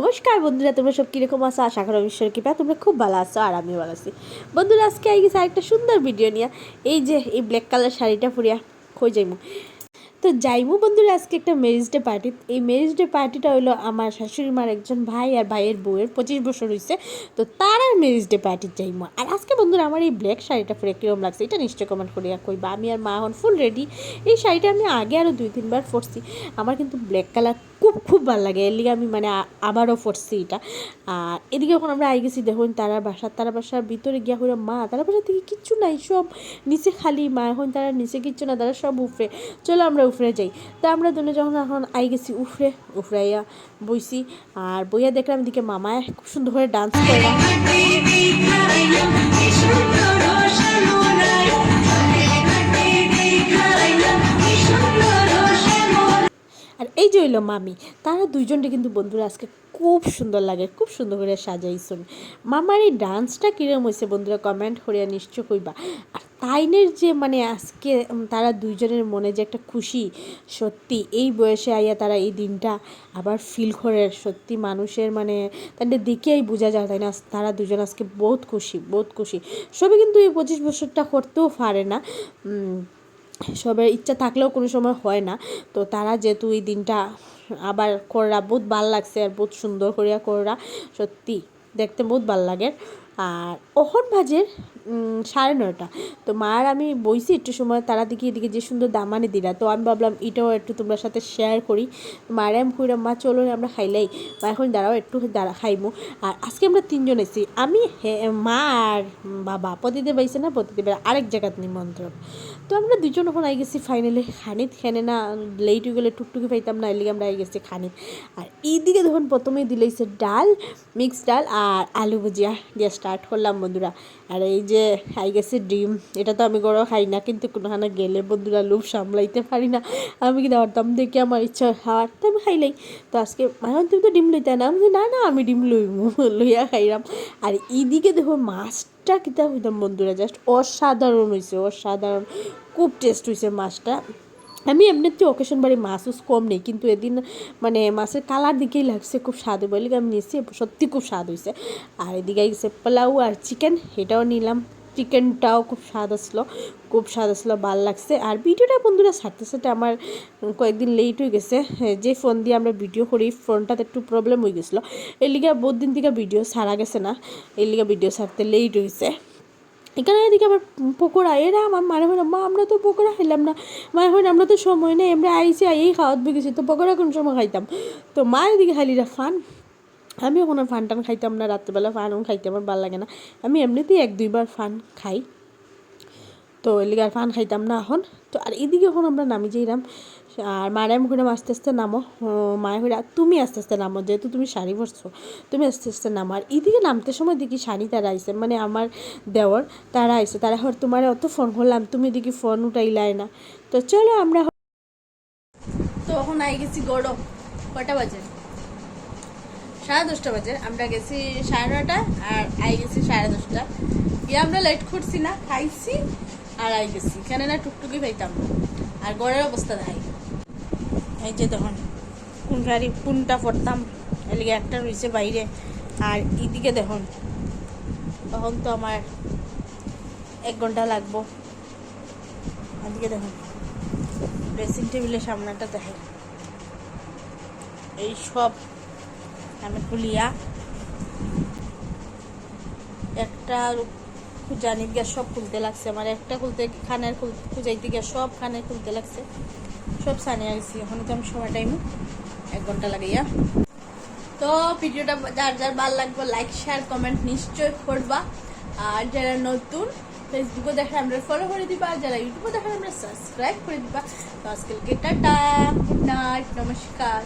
নমস্কার বন্ধুরা, তোমরা সব কীরকম আছো? আশা করো ঈশ্বর কৃপা, তোমরা খুব ভালো আছো আর আমিও ভালো আছি। বন্ধুরা, আজকে আই গেছে একটা সুন্দর ভিডিও নিয়ে। এই যে, এই ব্ল্যাক কালার শাড়িটা পরিয়া খোঁজাইমু তো যাইমু বন্ধুরা, আজকে একটা ম্যারেজ ডে পার্টি এই ম্যারেজ ডে পার্টিটা হলো আমার শাশুড়ি মার একজন ভাই আর ভাইয়ের বউয়ের পঁচিশ বছর হয়েছে তো তার আর ম্যারেজ ডে পার্টি যাইমু আর আজকে বন্ধুরা আমার এই ব্ল্যাক শাড়িটা পরে কীরকম লাগছে, এটা নিশ্চয় কমেন্ট করিয়া কইবা। আমি আর মা এখন ফুল রেডি এই শাড়িটা আমি আগে আরও দুই, তিনবার পরছি। আমার কিন্তু ব্ল্যাক কালার খুব খুব ভালো লাগে। এর লিগে আমি মানে আবারও পরছি এটা। আর এদিকে যখন আমরা আই গেছি, দেখুন তারা বাসার তারা বাসার ভিতরে গিয়া হইলাম মা। তারা বাসা থেকে কিচ্ছু নাই, সব নিচে খালি মা। এখন তারা নিচে কিচ্ছু না, তারা সব উফরে চলো আমরা উফরে যাই। তা আমরা দুজনে যখন এখন আই গেছি উফরে, উফরাইয়া বইছি আর বইয়া দেখলাম এদিকে মামায় খুব সুন্দর করে ডান্স করে। আর এই যে হইল মামি, তারা দুইজনকে কিন্তু বন্ধুরা আজকে খুব সুন্দর লাগে, খুব সুন্দর করে সাজাইছেন। মামার এই ডান্সটা কিরম হয়েছে বন্ধুরা কমেন্ট করিয়া নিশ্চয় কইবা। আর তাইনের যে মানে আজকে তারা দুইজনের মনে যে একটা খুশি, সত্যি এই বয়সে আইয়া তারা এই দিনটা আবার ফিল করে, সত্যি মানুষের মানে তাদের দেখেই বোঝা যায় তাই না? তারা দুজন আজকে বহুত খুশি বহুত খুশি। সবই কিন্তু এই পঁচিশ বছরটা করতেও পারে না। সবের ইচ্ছা থাকলেও কোনো সময় হয় না। তো তারা যেহেতু এই দিনটা আবার কররা, বহুত ভালো লাগছে আর বহুত সুন্দর করিয়া কররা, সত্যি দেখতে বহুত ভালো লাগে। আর ওখন ভাজের সাড়ে নয়টা। তো মার আমি বইছি একটু সময় তারা দিকে এদিকে যে সুন্দর দামানি দিলা তো আমি ভাবলাম এটাও একটু তোমার সাথে শেয়ার করি। মারে আমি কইলাম, মা, চলো আমরা খাইলাই মা, এখন দাঁড়াও, একটু দাঁড়া, খাইমু। আর আজকে আমরা তিনজন এসেছি আমি মা আর বাবা পতিদেব আইসে না পতিদেবের আরেক জায়গাত নিমন্ত্রণ। তো আমরা দুজন ওখানে আই গেছি ফাইনালি খানিত। খেনে না লেট হয়ে গেলে টুকটুকি পাইতাম না এলিগে আমরা আই গেছি খানিত। আর এইদিকে যখন প্রথমেই দিলেইছে ডাল মিক্স ডাল আর আলু ভুজিয়া দিয়ে স্টার্ট করলাম, বন্ধুরা। আর এই যে আই গেছে ডিম, এটা তো আমি গরম খাই না, কিন্তু কোনোখানে গেলে, বন্ধুরা, লোভ সামলাইতে পারি না। আমি কি দাঁড়াতাম দেখে আমার ইচ্ছা খাওয়ার তো আমি খাইলাই তো আজকে এখন তুমি তো ডিম লইতে না? আমি না না, আমি ডিম লইমু লইয়া খাইলাম। আর এইদিকে দেখো, মাছটা কিতা হইতাম, বন্ধুরা জাস্ট অসাধারণ হয়েছে অসাধারণ, খুব টেস্ট হয়েছে মাছটা। আমি এমনিতে অকেশন বাড়ি মাছ কম নেই কিন্তু এদিন মানে মাছের কালার দিকেই লাগছে খুব স্বাদ বলে আমি নিয়েছি সত্যি খুব স্বাদ হয়েছে আর এদিকে গেছে পোলাও আর চিকেন এটাও নিলাম। চিকেনটাও খুব স্বাদ আসলো খুব স্বাদ আসলো ভালো লাগছে। আর ভিডিওটা বন্ধুরা ছাড়তে ছাড়তে আমার কয়েকদিন লেট হয়ে গেছে হ্যাঁ, যে ফোন দিয়ে আমরা ভিডিও করি ফোনটাতে একটু প্রবলেম হয়ে গেছিল। এর লিগে বহুত দিন থেকে ভিডিও ছাড়া গেছে না এর লিগে ভিডিও ছাড়তে লেট হয়েছে এখানে এদিকে আবার পকোড়া এরা আমার মানে হয় মা, আমরা তো পকোড়া খাইলাম না। মা হয় আমরা তো সময় নেই, আমরা আইসি এই খাওয়াত বেগেছি। তো পকোড়া কোন সময় খাইতাম? তো মা এদিকে খালিরা ফান। আমি ওখানে ফান টান খাইতাম না, রাত্রেবেলা ফানও খাইতে আমার ভালো লাগে না। আমি এমনিতেই এক দুইবার ফান খাই। তো এলিগার ফান খাইতাম না এখন। তো আর এদিকে এখন আমরা নামি যাইলাম আর মারে আমি কইলাম আস্তে আস্তে নামো। মায়ে কইরা তুমি আস্তে আস্তে নামো, যেহেতু তুমি শাড়ি পরছো, তুমি আস্তে আস্তে নামো। আর এদিকে নামতে সময় দেখি শাড়ি তারা আইসে মানে আমার দেওর তারা আইসে তারা হর তোমার অত ফোন করলাম, তুমি দেখি ফোন উঠাই উঠাইলাই না। তো চলো আমরা তো এখন আই গেছি গরম কটা বাজে? সাড়ে দশটা বাজে, আমরা গেছি সাড়ে নটা আর আই গেছি সাড়ে দশটা। গিয়ে আমরা লেট করছি না, খাইছি। আর আই গেছি। এখানে না টুকটুকি পাইতাম আর গড়ের অবস্থা দেখাই। এই যে তখন কোন গাড়ি কোনটা পড়তাম, এদিকে একটা রয়েছে বাইরে। আর এদিকে দেখুন, তখন তো আমার এক ঘণ্টা লাগবো। এদিকে দেখুন ড্রেসিং টেবিলের সামনেটা দেখাই। এই সব আমি খুলিয়া একটা জানি গিয়া সব খুলতে লাগছে। আমার একটা খুলতে, খানের খুঁজাইতে গিয়া সব খানের খুলতে লাগছে। সব সানিয়ে গেছি। এখন তো আমি সময় টাইম এক ঘণ্টা লাগাইয়া। তো ভিডিওটা যার যার ভালো লাগবে লাইক শেয়ার কমেন্ট নিশ্চয় করবা। আর যারা নতুন ফেসবুকে দেখে আমরা ফলো করে দিবা। যারা ইউটিউবে দেখে আমরা সাবস্ক্রাইব করে দিবা। তো আজকালকে টাটা। গুড নাইট নমস্কার।